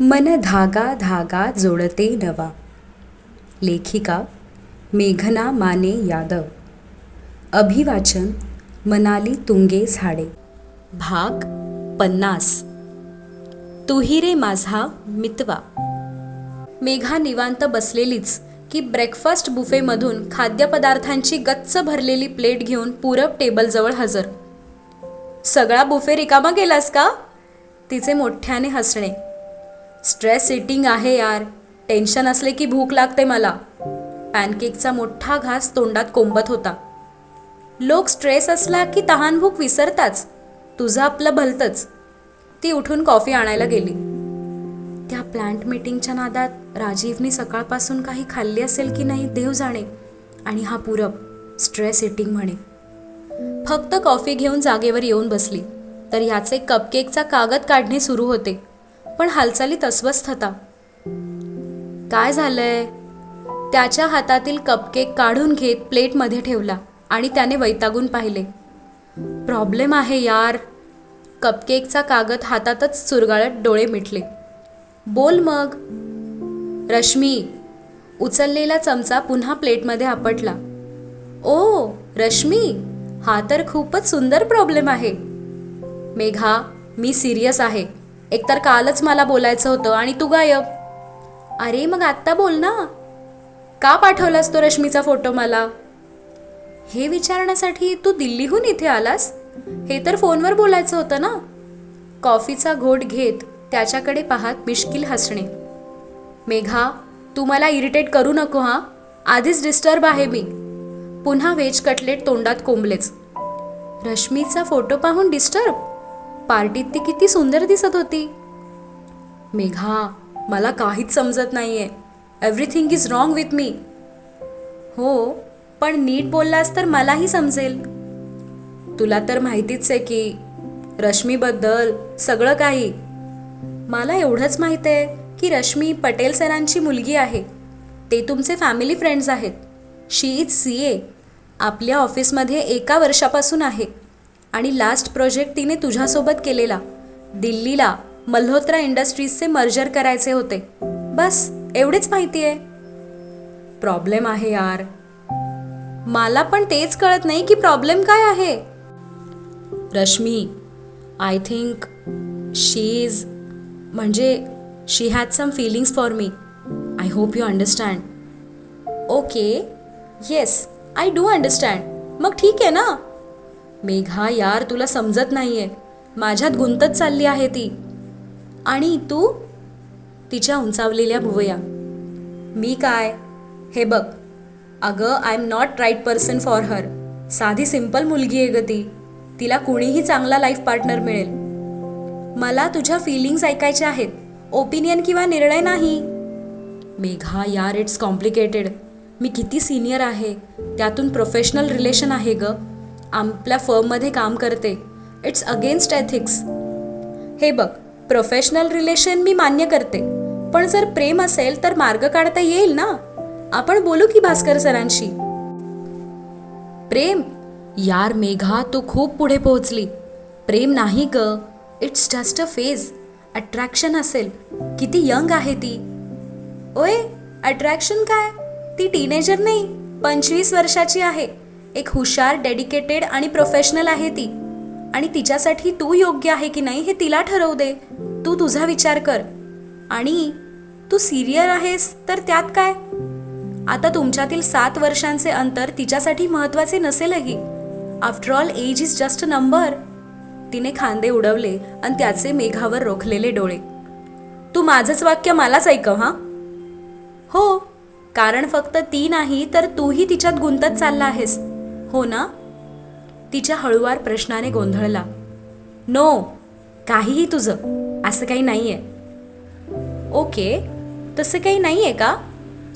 मन धागा धागा जोडते नवा. लेखिका मेघना माने यादव. अभिवाचन मनाली तुंगे झाडे. भाग पन्नास. तुहिरे माझा मितवा. मेघा निवांत बसलेलीच की ब्रेकफास्ट बुफेमधून खाद्यपदार्थांची गच्च भरलेली प्लेट घेऊन पूरब टेबलजवळ हजर. सगळा बुफे रिकामा गेलास का? तिचे मोठ्याने हसणे. स्ट्रेस इटिंग आहे यार. टेन्शन असले की भूक लागते मला. पॅनकेकचा मोठा घास तोंडात कोंबत होता. लोक स्ट्रेस असला की तहान भूक विसरताच. तुझं आपलं भलतंच. ती उठून कॉफी आणायला गेली. त्या प्लांट मीटिंगच्या नादात राजीवनी सकाळपासून काही खाल्ली असेल की नाही देव जाणे. आणि हा पूरब स्ट्रेस इटिंग म्हणे. फक्त कॉफी घेऊन जागेवर येऊन बसली. तर ह्याचे कपकेकचा कागद काढणे सुरू होते. पण हालचालीत अस्वस्थता काय झालंय? त्याच्या हातातील कपकेक काढून घेत प्लेटमध्ये ठेवला आणि त्याने वैतागून पाहिले. प्रॉब्लेम आहे यार. कपकेकचा कागद हातातच चुरगाळत डोळे मिटले. बोल मग. रश्मी. उचललेला चमचा पुन्हा प्लेटमध्ये आपटला. ओ रश्मी हा तर खूपच सुंदर प्रॉब्लेम आहे. मेघा मी सिरियस आहे. एकतर कालच मला बोलायचं होतं आणि तू गायब. अरे मग आत्ता बोल ना. का पाठवलास तो रश्मीचा फोटो मला? हे विचारण्यासाठी तू दिल्लीहून इथे आलास? हे तर फोनवर बोलायचं होतं ना. कॉफीचा घोट घेत त्याच्याकडे पाहत मिश्किल हसणे. मेघा तू मला इरिटेट करू नको हा. आधीच डिस्टर्ब आहे मी. पुन्हा व्हेज कटलेट तोंडात कोंबलेच. रश्मीचा फोटो पाहून डिस्टर्ब? पार्टीत ती किती सुंदर दिसत होती. मेघा मला काहीच समजत नाही आहे everything is wrong with me हो पण नीट बोललास तर मलाही समजेल. तुला तर माहितीच आहे की रश्मीबद्दल सगळं काही. मला एवढंच माहीत आहे की रश्मी पटेल सरांची मुलगी आहे. ते तुमचे फॅमिली फ्रेंड्स आहेत. शी इज सी ए आपल्या ऑफिसमध्ये एका वर्षापासून आहे. आणि लास्ट प्रोजेक्ट तिने तुझ्यासोबत केलेला. दिल्लीला मल्होत्रा इंडस्ट्रीजचे मर्जर करायचे होते. बस एवढीच माहिती आहे. प्रॉब्लेम आहे यार. मला पण तेच कळत नाही की प्रॉब्लेम काय आहे. Rashmi I think she is म्हणजे she has some feelings for me I hope you understand okay yes I do understand मग ठीक आहे ना? मेघा यार तुला समजत नाहीये. माझ्यात गुंतत चालली आहे ती. आणि तू? तिच्या उंचावलेल्या भुवया. मी काय? हे बघ. अगं I am not right person for her. साधी सिंपल मुलगी आहे ग ती. तिला कुणीही चांगला लाईफ पार्टनर मिळेल. मला तुझ्या फिलिंग्स ऐकायच्या आहेत. ओपिनियन किंवा निर्णय नाही. मेघा यार इट्स कॉम्प्लिकेटेड. मी किती सिनियर आहे. त्यातून प्रोफेशनल रिलेशन आहे ग. आपल्या फर्ममध्ये काम करते. इट्स अगेन्स्ट एथिक्स हे बघ प्रोफेशनल रिलेशन मी मान्य करते. पण जर प्रेम असेल तर मार्ग काढता येईल ना? आपण बोलू की भास्कर सरांशी? प्रेम यार मेघा तू खूप पुढे पोहोचली. प्रेम नाही ग it's just a phase attraction असेल. किती यंग आहे ती. ओय अट्रॅक्शन काय? ती टीनेजर नाही पंचवीस वर्षाची आहे. एक हुशार डेडिकेटेड आणि प्रोफेशनल आहे ती. आणि तिच्यासाठी तू योग्य आहे की नाही हे तिला ठरवू दे. तू तुझा विचार कर. आणि तू सिरियर आहेस तर त्यात काय? आता तुमच्यातील सात वर्षांचे अंतर तिच्यासाठी महत्त्वाचे नसेलही. After all age is just a number तिने खांदे उडवले आणि त्याचे मेघावर रोखलेले डोळे. तू माझंच वाक्य मलाच ऐकव हां? हो कारण फक्त ती नाही तर तूही तिच्यात गुंतत चालला आहेस. हो ना? तिच्या हळुवार प्रश्नाने गोंधळला. नो काहीही तुझं. असं काही नाही आहे ओके. तसं काही नाही आहे का?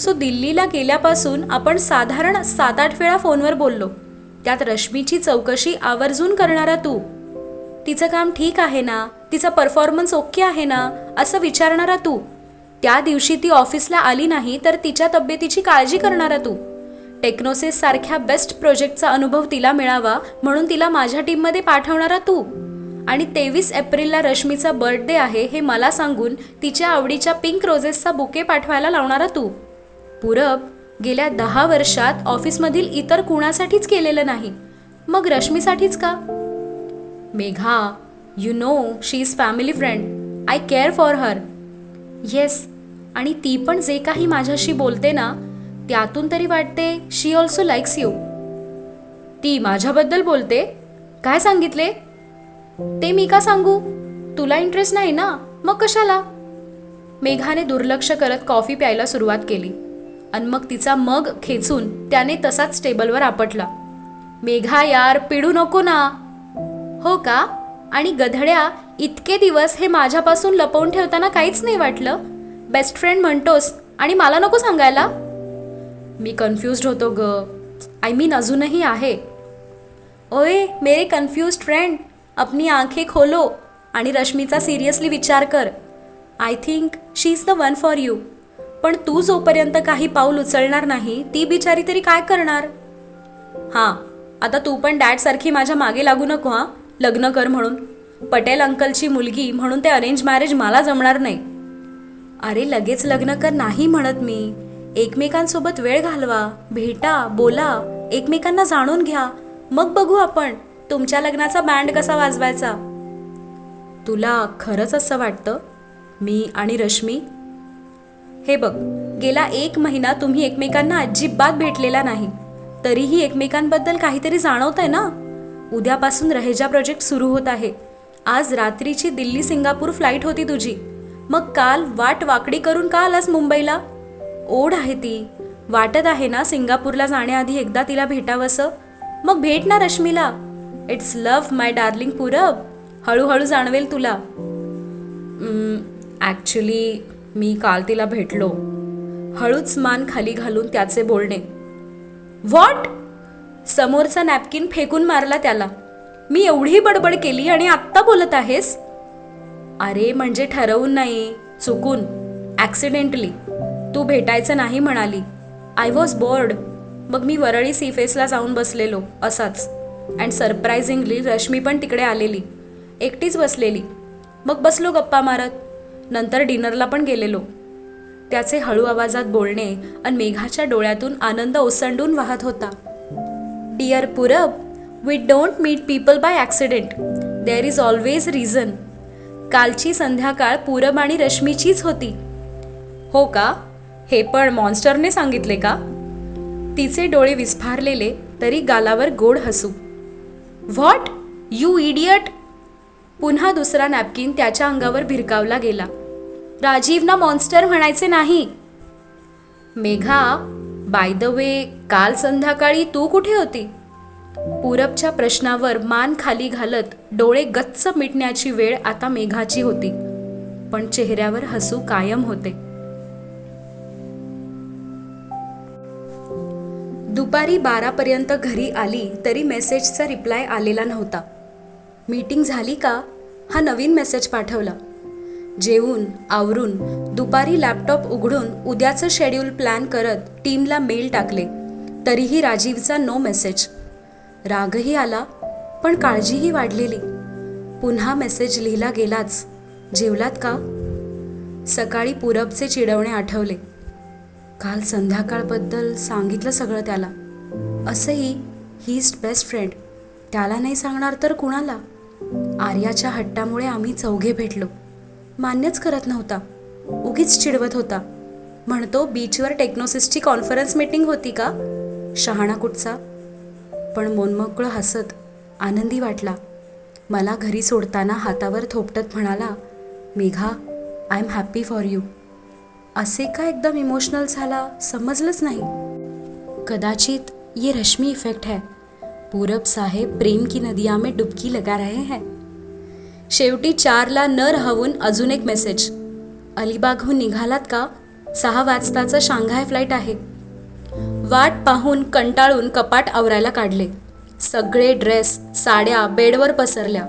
सो दिल्लीला गेल्यापासून आपण साधारण सात आठ वेळा फोनवर बोललो. त्यात रश्मीची चौकशी आवर्जून करणारा तू. तिचं काम ठीक आहे ना? तिचा परफॉर्मन्स ओके आहे ना? असं विचारणारा तू. त्या दिवशी ती ऑफिसला आली नाही तर तिच्या तब्येतीची काळजी करणारा तू. टेक्नोसिस सारख्या बेस्ट प्रोजेक्टचा अनुभव तिला मिळावा म्हणून तिला माझ्या टीममध्ये पाठवणारा तू. आणि तेवीस एप्रिलला रश्मीचा बर्थडे आहे हे मला सांगून तिच्या आवडीच्या पिंक रोजेसचा बुके पाठवायला लावणारा तू. पूरब गेल्या दहा वर्षात ऑफिसमधील इतर कुणासाठीच केलेलं नाही. मग रश्मीसाठीच का? Megha you know she is family friend I care for her yes आणि ती पण जे काही माझ्याशी बोलते ना त्यातून तरी वाटते शी ऑल्सो लाईक्स यू ती माझ्याबद्दल बोलते. काय सांगितले? ते मी का सांगू? तुला इंटरेस्ट नाही ना? मग कशाला? मेघाने दुर्लक्ष करत कॉफी प्यायला सुरुवात केली. आणि मग तिचा मग खेचून त्याने तसाच टेबलवर आपटला. मेघा यार पिडू नको ना. हो का? आणि गधड्या इतके दिवस हे माझ्यापासून लपवून ठेवताना काहीच नाही वाटलं? बेस्ट फ्रेंड म्हणतोस आणि मला नको सांगायला? मी कन्फ्युज्ड होतो ग. आय मीन अजूनही आहे. ओए मेरे कन्फ्यूज फ्रेंड अपनी आंखें खोलो आणि रश्मीचा सिरियसली विचार कर. I think she is the one for you पण तू जोपर्यंत काही पाऊल उचलणार नाही ती बिचारी तरी काय करणार? हां आता तू पण डॅडसारखी माझ्या मागे लागू नको हां. लग्न कर म्हणून. पटेल अंकलची मुलगी म्हणून ते अरेंज मॅरेज मला जमणार नाही. अरे लगेच लग्न कर नाही म्हणत मी. एकमेकांसोबत वेळ घालवा भेटा बोला. एकमेकांना जाणून घ्या. मग बघू आपण तुमच्या लग्नाचा बँड कसा वाजवायचा. तुला खरंच असं वाटतं? मी आणि रश्मी? हे बघ गेला एक महिना तुम्ही एकमेकांना अजिबात भेटलेला नाही. तरीही एकमेकांबद्दल काहीतरी जाणवत आहे ना? उद्यापासून रहेजा प्रोजेक्ट सुरू होत आहे. आज रात्रीची दिल्ली सिंगापूर फ्लाईट होती तुझी. मग काल वाट वाकडी करून का आलास मुंबईला? ओढ आहे ती. वाटत आहे ना सिंगापूरला जाण्याआधी एकदा तिला भेटावंसं? मग भेट ना रश्मीला? It's love my darling Purab. हळूहळू जाणवेल तुला. ॲक्च्युली मी काल तिला भेटलो. हळूच मान खाली घालून त्याचे बोलणे. व्हॉट समोरचा नॅपकिन फेकून मारला त्याला. मी एवढी बडबड केली आणि आत्ता बोलत आहेस? अरे म्हणजे ठरवून नाही चुकून. ॲक्सिडेंटली तू भेटायचं नाही म्हणाली. आय वॉज बोर्ड मग मी वरळी सीफेसला जाऊन बसलेलो असाच. अँड सरप्रायझिंगली रश्मी पण तिकडे आलेली. एकटीच बसलेली. मग बसलो गप्पा मारत. नंतर डिनरला पण गेलेलो. त्याचे हळू आवाजात बोलणे आणि मेघाच्या डोळ्यातून आनंद ओसंडून वाहत होता. Dear Purab we don't meet people by accident there is always reason कालची संध्याकाळ पूरब आणि रश्मीचीच होती. हो का? हे पण मॉन्स्टरने सांगितले का? तिचे डोळे विस्फारलेले तरी गालावर गोड हसू. व्हॉट यू इडियट पुन्हा दुसरा नॅपकिन त्याच्या अंगावर भिरकावला गेला. राजीवना मॉन्स्टर म्हणायचे नाही. मेघा बाय द वे काल संध्याकाळी तू कुठे होती? पूरबच्या प्रश्नावर मान खाली घालत डोळे गच्च मिटण्याची वेळ आता मेघाची होती. पण चेहऱ्यावर हसू कायम होते. दुपारी बारापर्यंत घरी आली तरी मेसेजचा रिप्लाय आलेला नव्हता. मीटिंग झाली का? हा नवीन मेसेज पाठवला. जेवून आवरून दुपारी लॅपटॉप उघडून उद्याचं शेड्यूल प्लॅन करत टीमला मेल टाकले. तरीही राजीवचा नो मेसेज. रागही आला पण काळजीही वाढलेली. पुन्हा मेसेज लिहिला गेलाच. जेवलात का? सकाळी पूरबचे चिडवणे आठवले. काल संध्याकाळबद्दल सांगितलं सगळं त्याला. असंही ही इज बेस्ट फ्रेंड त्याला नाही सांगणार तर कुणाला? आर्याच्या हट्टामुळे आम्ही चौघे भेटलो. मान्यच करत नव्हता. उगीच चिडवत होता. म्हणतो बीचवर टेक्नोसिसची कॉन्फरन्स मीटिंग होती का? शहाणा कुठचा. पण मोनमोकळं हसत आनंदी वाटला. मला घरी सोडताना हातावर थोपटत म्हणाला Megha I am happy for you असे का एकदम इमोशनल झाला समजलंच नाही. कदाचित ये रश्मी इफेक्ट है। पूरब साहेब प्रेम की नदिया में डुबकी लगा रहे हैं। शेवटी चारला न राहून अजून एक मेसेज अलिबागहून निघालात का? सहा वाजताचं शांघाय फ्लाईट आहे. वाट पाहून कंटाळून कपाट आवरायला काढले. सगळे ड्रेस साड्या बेडवर पसरल्या.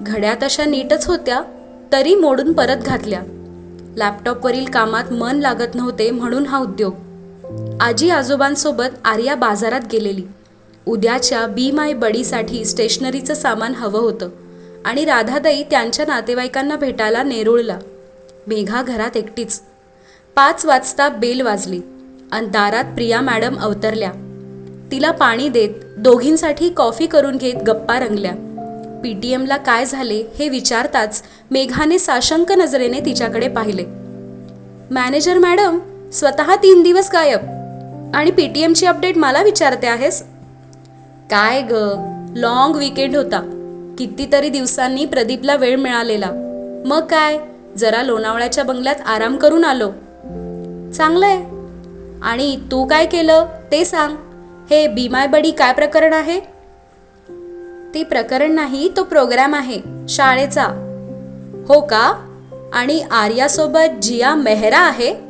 घड्या तशा नीटच होत्या तरी मोडून परत घातल्या. लॅपटॉपवरील कामात मन लागत नव्हते म्हणून हा उद्योग. आजी आजोबांसोबत आर्या बाजारात गेलेली. उद्याच्या बी माय बडीसाठी स्टेशनरीचं सामान हवं होतं आणि राधादाई त्यांच्या नातेवाईकांना भेटायला नेरुळला. मेघा घरात एकटीच. पाच वाजता बेल वाजली आणि दारात प्रिया मॅडम अवतरल्या. तिला पाणी देत दोघींसाठी कॉफी करून घेत गप्पा रंगल्या. पीटीएमला काय झाले हे विचारताच मेघाने साशंक नजरेने तिच्याकडे पाहिले. मॅनेजर मॅडम स्वतः तीन दिवस गायब. आणि पीटीएमची अपडेट मला विचारते आहेस? काय ग? लॉंग विकेंड होता. कितीतरी दिवसांनी प्रदीपला वेळ मिळालेला. मग काय? जरा लोणावळ्याच्या बंगल्यात आराम करून आलो. चांगलंय. आणि तू काय केलं? ते सांग. हे बी माय बडी काय प्रकरण आहे? ते प्रकरण नाही तो प्रोग्राम आहे. शाळेचा. हो का? आणि आर्यासोबत जिया मेहरा आहे?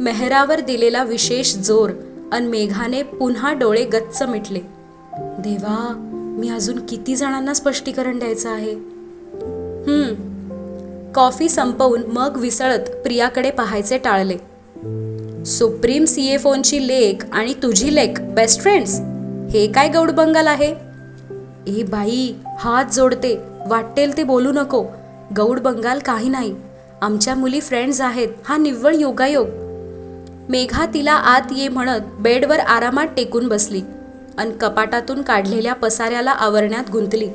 मेहरावर दिलेला विशेष जोर अन मेघाने पुन्हा डोळे गच्च मिटले. देवा मी अजून किती जणांना स्पष्टीकरण द्यायचं आहे? हम्म. कॉफी संपवून मग विसळत प्रियाकडे पाहायचे टाळले. सुप्रीम सी ए फोनची लेख आणि तुझी लेक बेस्ट फ्रेंड्स हे काय गौड बंगाल आहे? ए बाई हात जोडते वाटेल ते बोलू नको. गौड बंगाल काही नाही. आमच्या मुली फ्रेंड्स आहेत. हा निव्वळ योगायोग. मेघा तिला आत ये म्हणत बेडवर आरामात टेकून बसली अन कपाटातून काढलेल्या पसाऱ्याला आवरण्यात गुंतली.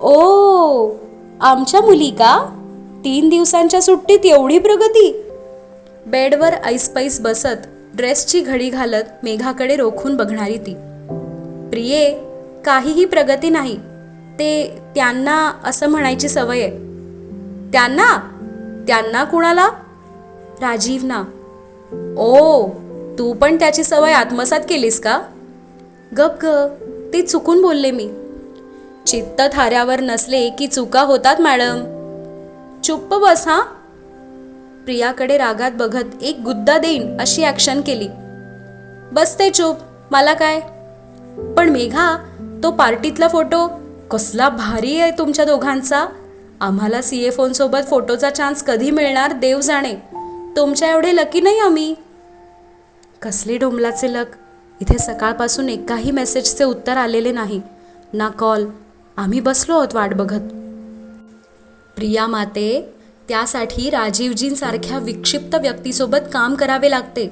ओ आमच्या मुली का? तीन दिवसांच्या सुट्टीत एवढी प्रगती? बेडवर ऐसपैस बसत ड्रेसची घडी घालत मेघाकडे रोखून बघणारी ती. प्रिये काहीही प्रगती नाही. ते त्यांना असं म्हणायची सवय आहे. त्यांना? त्यांना कुणाला? राजीवना. ओ तू पण त्याची सवय आत्मसात केलीस का? गप ग ते चुकून बोलले मी. चित्त थाऱ्यावर नसले की चुका होतात मॅडम. चुप्प बस हा. प्रियाकडे रागात बघत एक गुद्दा देईन अशी ॲक्शन केली. बसते चूप मला काय? पण मेघा तो पार्टीतला फोटो कसला भारी आहे तुमच्या दोघांचा. आम्हाला सी ए फोनसोबत फोटोचा चान्स कधी मिळणार देव जाणे. तुमच्या एवढे लकी नाही आम्ही. कसले डोंबलाचे लक इथे सकाळपासून एकाही मेसेजचे उत्तर आलेले नाही. ना कॉल आम्ही बसलो आहोत वाट बघत. प्रिया माते त्यासाठी राजीवजींसारख्या विक्षिप्त व्यक्तीसोबत काम करावे लागते.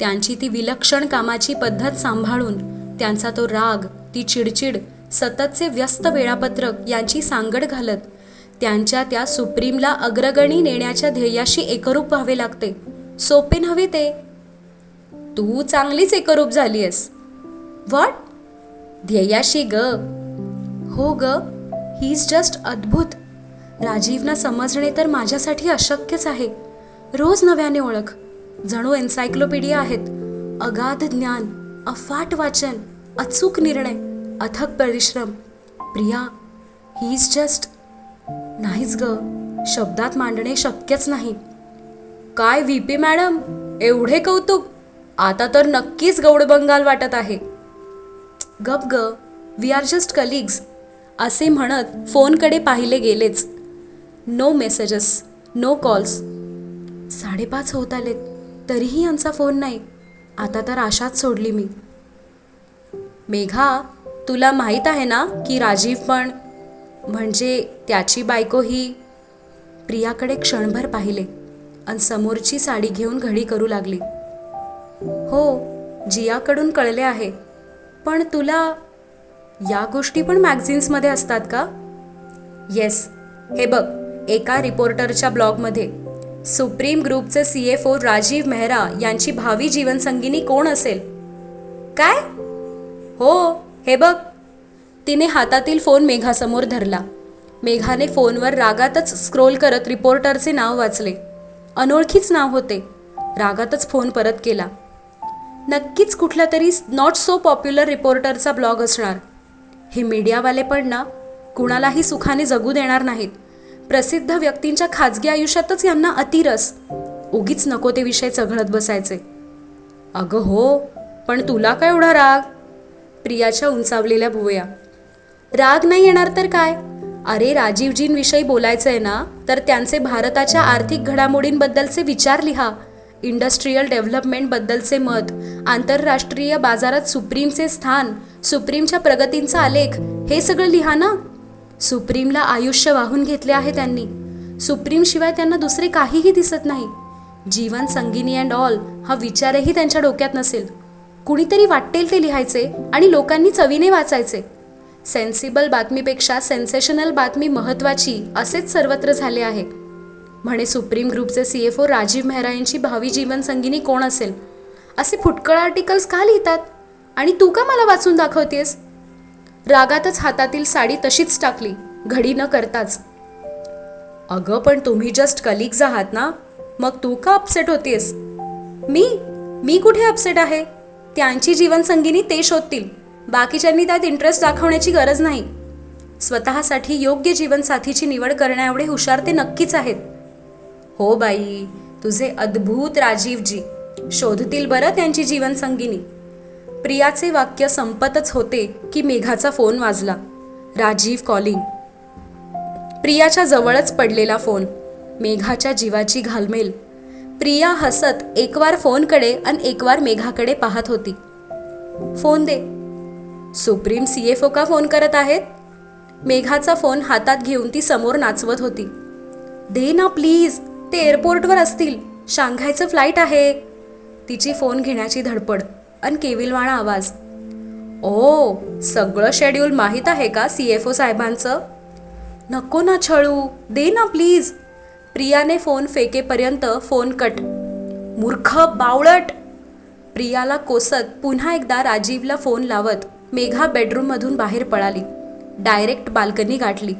त्यांची ती विलक्षण कामाची पद्धत सांभाळून त्यांचा तो राग ती चिडचिड सततचे व्यस्त वेळापत्रक यांची सांगड घालत त्यांच्या त्या सुप्रीमला अग्रगणी नेण्याच्या ध्येयाशी एकरूप व्हावे लागते. सोपे नव्हे ते. तू चांगलीच एकरूप झाली आहेस व्हॉट ध्येयाशी ग. हो ग. ही इज जस्ट अद्भुत. राजीवना समजणे तर माझ्यासाठी अशक्यच आहे. रोज नव्याने ओळख. जणू एन्सायक्लोपीडिया आहेत. अगाध ज्ञान अफाट वाचन अचूक निर्णय अथक परिश्रम. प्रिया ही इज जस्ट नाहीच ग. शब्दात मांडणे शक्यच नाही. काय व्ही पी मॅडम? एवढे कौतुक. आता तर नक्कीच गौड बंगाल वाटत आहे. गप ग. We are just colleagues. असे म्हणत फोनकडे पाहिले गेलेच. No messages no calls. साडेपाच होत आलेत. तरीही यांचा फोन नाही. आता तर आशाच सोडली मी. मेघा तुला माहीत आहे ना की राजीव पण म्हणजे त्याची बायको ही प्रियाकडे क्षणभर पाहिले आणि समोरची साडी घेऊन घडी करू लागली. हो जियाकडून कळले आहे पण तुला या गोष्टी पण मॅगझिन्समध्ये असतात का? येस हे बघ एका रिपोर्टरच्या ब्लॉगमध्ये सुप्रीम ग्रुपचे C F O Rajiv Mehra यांची भावी जीवनसंगिनी कोण असेल? काय? हो हे बघ तिने हातातील फोन मेघासमोर धरला. मेघाने फोनवर रागातच स्क्रोल करत रिपोर्टरचे नाव वाचले. अनोळखीच नाव होते. रागातच फोन परत केला. नक्कीच कुठला तरी नॉट सो पॉप्युलर रिपोर्टरचा ब्लॉग असणार. हे मीडियावाले पण ना कुणालाही सुखाने जगू देणार नाहीत. प्रसिद्ध व्यक्तींच्या खाजगी आयुष्यातच यांना अतिरस. उगीच नको ते विषय चघळत बसायचे. अगं हो पण तुला काय एवढा राग? प्रियाच्या उंचावलेल्या भुवया. राग नाही येणार तर काय? अरे राजीवजींविषयी बोलायचं आहे ना? तर त्यांचे भारताच्या आर्थिक घडामोडींबद्दलचे विचार लिहा. इंडस्ट्रीयल डेव्हलपमेंटबद्दलचे मत आंतरराष्ट्रीय बाजारात सुप्रीमचे स्थान सुप्रीमच्या प्रगतींचा आलेख हे सगळं लिहा ना. सुप्रीमला आयुष्य वाहून घेतले आहे त्यांनी. सुप्रीम शिवाय त्यांना दुसरे काहीही दिसत नाही. जीवन संगिनी अँड ऑल हा विचारही त्यांच्या डोक्यात नसेल. कुणीतरी वाटेल ते लिहायचे आणि लोकांनी चवीने वाचायचे. सेन्सिबल बातमीपेक्षा सेन्सेशनल बातमी महत्वाची असेच सर्वत्र झाले आहे. म्हणे सुप्रीम ग्रुपचे C F O Rajiv Mehra यांची भावी जीवनसंगिनी कोण असेल? असे फुटकळ आर्टिकल्स का लिहितात? आणि तू का मला वाचून दाखवतेस? रागातच हातातील साडी तशीच टाकली घडी न करताच. अगं पण तुम्ही जस्ट कलिग्ज आहात ना? मग तू का अपसेट होतीस? मी? मी कुठे अपसेट आहे? त्यांची जीवनसंगिनी ते शोधतील. बाकीच्यांनी त्यात इंटरेस्ट दाखवण्याची गरज नाही. स्वतःसाठी योग्य जीवनसाथीची निवड करण्याएवढे हुशार ते नक्कीच आहेत. हो बाई तुझे अद्भुत राजीवजी शोधतील बरं त्यांची जीवनसंगिनी. प्रियाचे वाक्य संपतच होते की मेघाचा फोन वाजला. राजीव कॉलिंग प्रियाच्या जवळच पडलेला फोन. मेघाच्या जीवाची घालमेल. प्रिया हसत एकवार फोनकडे आणि एकवार मेघाकडे पाहत होती. फोन दे. सुप्रीम सी एफ ओ का फोन करत आहेत? मेघाचा फोन हातात घेऊन ती समोर नाचवत होती. दे ना प्लीज ते एअरपोर्टवर असतील. शांघायचं फ्लाईट आहे. तिची फोन घेण्याची धडपड अन केविलवाणा आवाज. ओ सगळं शेड्यूल माहीत आहे का सी एफ ओ साहेबांचं? नको ना छळू दे ना प्लीज. प्रियाने फोन फेकेपर्यंत फोन कट. मूर्ख बावळट. प्रियाला कोसत पुन्हा एकदा राजीवला फोन लावत. मेघा बेडरूममधून बाहेर पळाली. डायरेक्ट बाल्कनी गाठली.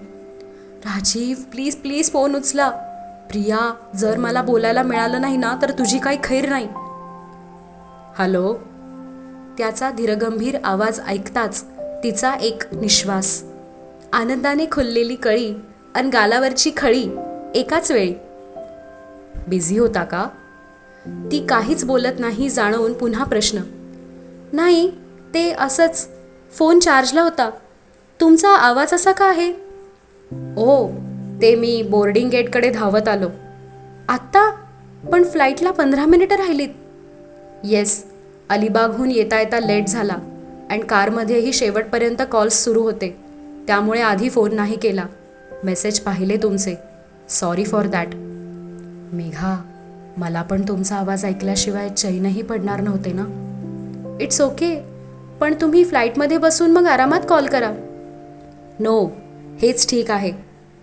राजीव प्लीज प्लीज फोन उचला. प्रिया जर मला बोलायला मिळालं नाही ना तर तुझी काही खैर नाही. हॅलो? त्याचा धीरगंभीर आवाज ऐकताच तिचा एक निश्वास. आनंदाने खुललेली कळी अन गालावरची खळी एकाच वेळी. बिझी होता का? ती काहीच बोलत नाही जाणवून पुन्हा प्रश्न. नाही ते असंच फोन चार्जला होता. तुमचा आवाज असा का आहे? ओ ते मी बोर्डिंग गेटकडे धावत आलो. आत्ता? पण फ्लाईटला पंधरा मिनिटं राहिलीत. येस अलिबागहून येता येता लेट झाला अँड कारमध्येही शेवटपर्यंत कॉल्स सुरू होते. त्यामुळे आधी फोन नाही केला. मेसेज पाहिले तुमचे. Sorry for that. मेघा मला पण तुमचा आवाज ऐकल्याशिवाय चैनही पडणार नव्हते ना? It's okay. पण तुम्ही फ्लाईटमध्ये बसून मग आरामात कॉल करा. नो हेच ठीक आहे.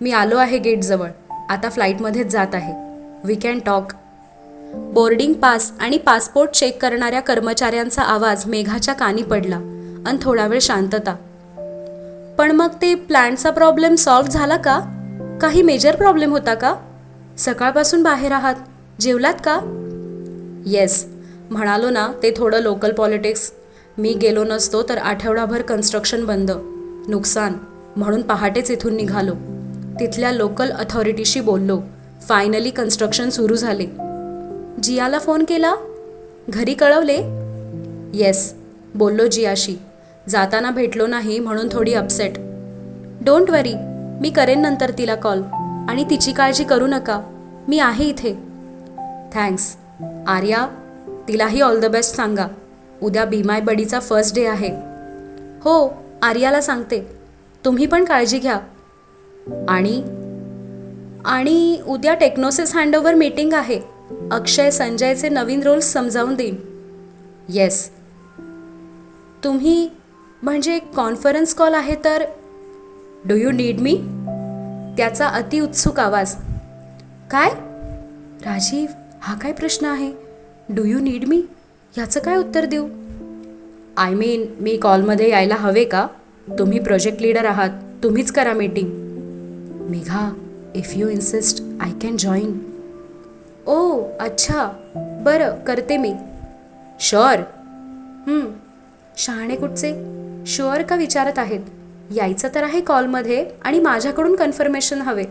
मी आलो आहे गेटजवळ. आता फ्लाईटमध्येच जात आहे. We can talk boarding pass आणि पासपोर्ट चेक करणाऱ्या कर्मचाऱ्यांचा आवाज मेघाच्या कानी पडला आणि थोडा वेळ शांतता. पण मग ते प्लॅनचा प्रॉब्लेम सॉल्व्ह झाला का? काही मेजर प्रॉब्लेम होता का? सकाळपासून बाहेर आहात. जेवलात का? येस म्हणालो ना ते थोडं लोकल पॉलिटिक्स मी गेलो नसतो तर आठवडाभर कन्स्ट्रक्शन बंद नुकसान म्हणून पहाटेच इथून निघालो. तिथल्या लोकल अथॉरिटीशी बोललो. फायनली कन्स्ट्रक्शन सुरू झाले. जियाला फोन केला? घरी कळवले? येस बोललो जियाशी. जाताना भेटलो नाही म्हणून थोडी अपसेट डोंट वरी मी करेन नंतर तिला कॉल आणि तिची काळजी करू नका. मी आहे इथे. थँक्स आर्या तिलाही ऑल द बेस्ट सांगा. उद्या भीमाय बडीचा फर्स्ट डे आहे. हो आर्याला सांगते. तुम्ही पण काळजी घ्या. आणि आणि उद्या टेक्नोसिस हँडओव्हर मीटिंग आहे. अक्षय संजयचे नवीन रोल्स समजावून देईन. येस. तुम्ही म्हणजे कॉन्फरन्स कॉल आहे तर डू यू नीड मी? त्याचा अतिउत्सुक आवाज. काय? राजीव हा काय प्रश्न आहे? Do you need me? ह्याचं काय उत्तर देऊ? आय मीन मी कॉलमध्ये यायला हवे का? तुम्ही प्रोजेक्ट लीडर आहात तुम्हीच करा meeting Megha if you insist I can join ओ अच्छा. बरं करते मी. शुअर शहाणे कुठचे? शुअर का विचारत आहेत? यायचं तर आहे कॉलमध्ये आणि माझ्याकडून कन्फर्मेशन हवे.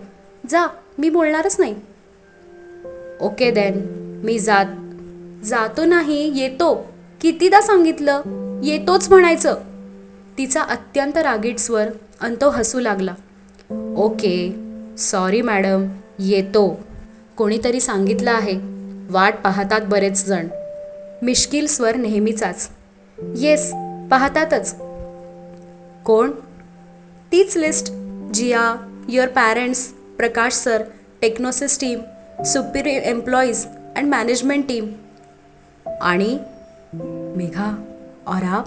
जा मी बोलणारच नाही. ओके देन मी जात. जातो नाही येतो. कितीदा सांगितलं? येतोच म्हणायचं. तिचा अत्यंत रागीट स्वर अन तो हसू लागला. ओके सॉरी मॅडम येतो. कोणीतरी सांगितलं आहे. वाट पाहतात बरेच जण. मिश्किल स्वर नेहमीचाच. येस पाहतातच. कोण? तीच list. Jiya your parents Prakash sir Technosys team superior employees and management team आणि मेघा ऑरा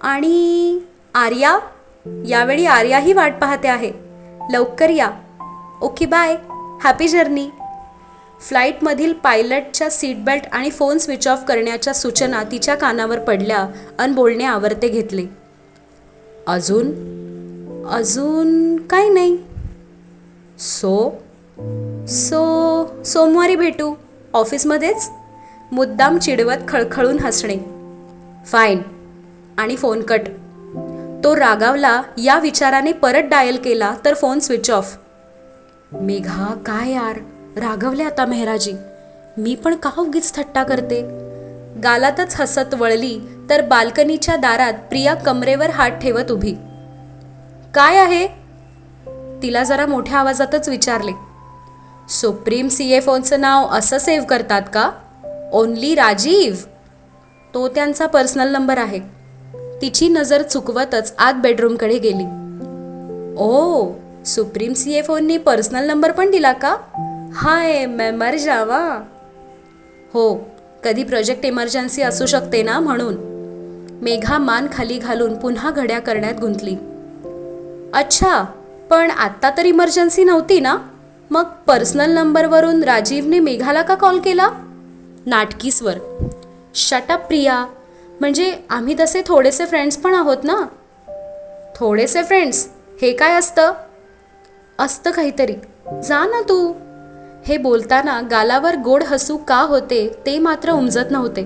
आणि आर्या. यावेळी आर्याही वाट पाहते आहे. लवकर या. Okay bye. हॅपी जर्नी फ्लाईटमधील पायलटच्या सीट बेल्ट आणि फोन स्विच ऑफ करण्याच्या सूचना तिच्या कानावर पडल्या अन बोलणे आवरते घेतले. अजून? अजून काही नाही. सो? सो? सोमवारी भेटू. ऑफिसमध्येच मुद्दाम चिडवत खळखळून हसणे. फाईन आणि फोन कट तो रागावला या विचाराने परत डायल केला तर फोन स्विच ऑफ मेघा काय यार? रागवले आता मेहराजी. मी पण का उगीच थट्टा करते? गालातच हसत वळली तर बाल्कनीच्या दारात प्रिया कमरेवर हात ठेवत उभी. काय आहे? तिला जरा मोठ्या आवाजातच विचारले. सुप्रीम सी ए फोनचं नाव असं सेव्ह करतात का? ओनली राजीव तो त्यांचा पर्सनल नंबर आहे. तिची नजर चुकवतच आत बेडरूमकडे गेली. ओ सुप्रीम सी ए फोननी पर्सनल नंबर पण दिला का? हाय मेमर जावा. हो कधी प्रोजेक्ट इमर्जन्सी असू शकते ना म्हणून. मेघा मान खाली घालून पुन्हा घड्या करण्यात गुंतली. अच्छा पण आत्ता तर इमर्जन्सी नव्हती ना? मग पर्सनल नंबरवरून राजीवने मेघाला का कॉल केला? नाटकी स्वर शटअप प्रिया. म्हणजे आम्ही तसे थोडेसे फ्रेंड्स पण आहोत ना? थोडेसे फ्रेंड्स हे काय असतं? असतं काहीतरी. जा ना तू. हे बोलताना गालावर गोड हसू का होते ते मात्र उमजत नव्हते.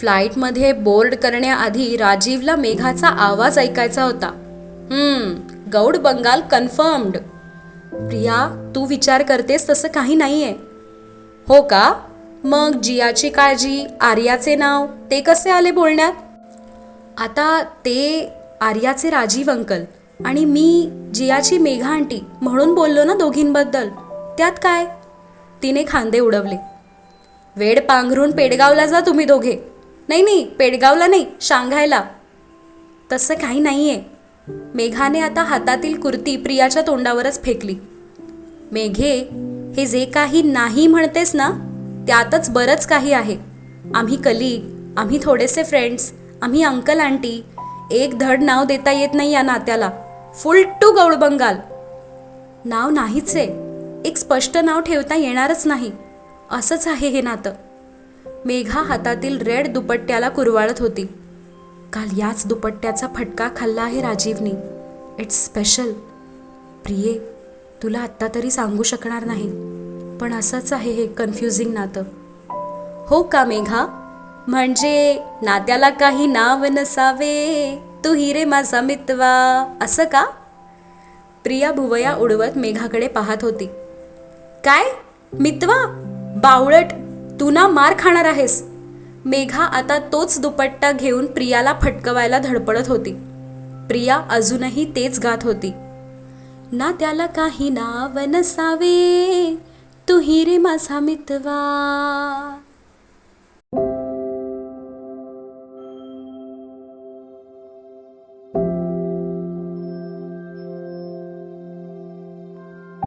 फ्लाईटमध्ये बोर्ड करण्याआधी राजीवला मेघाचा आवाज ऐकायचा होता. हम्म गौड बंगाल कन्फर्म्ड प्रिया तू विचार करतेस तसं काही नाहीये. हो का? मग जियाची काळजी आर्याचे नाव ते कसे आले बोलण्यात? आता ते आर्याचे राजीव अंकल आणि मी जियाची मेघा आंटी म्हणून बोललो ना दोघींबद्दल त्यात काय? तिने खांदे उडवले. वेड पांघरून पेडगावला जा तुम्ही दोघे. नाही नाही पेडगावला नाही शांघायला. तसं काही नाहीये. मेघाने आता हातातील कुर्ती प्रियाच्या तोंडावरच फेकली. मेघे हे जे काही नाही म्हणतेस ना त्यातच बरंच काही आहे. आम्ही कलीग आम्ही थोडेसे फ्रेंड्स आम्ही अंकल आंटी एक धड नाव देता येत नाही या नात्याला. फुल टू गौड बंगाल नाव नाहीच आहे. एक स्पष्ट नाव ठेवता येणारच नाही. असंच आहे हे नातं. मेघा हातातील रेड दुपट्ट्याला कुरवाळत होती. काल याच दुपट्ट्याचा फटका खाल्ला आहे राजीवनी. इट्स स्पेशल प्रिये तुला आत्ता तरी सांगू शकणार नाही. पण असंच आहे हे कन्फ्युजिंग नातं. हो का मेघा? म्हणजे नात्याला काही नाव नसावे तू हिरे माझा मितवा असं का? प्रिया भुवया उडवत मेघाकडे पाहत होती. काय? मितवा? बावळट तू ना मार खाणार आहेस. मेघा आता तोच दुपट्टा घेऊन प्रियाला फटकवायला धडपडत होती. प्रिया अजूनही तेच गात होती. ना त्याला काही नाव नसावे तू हिरे माझा मितवा.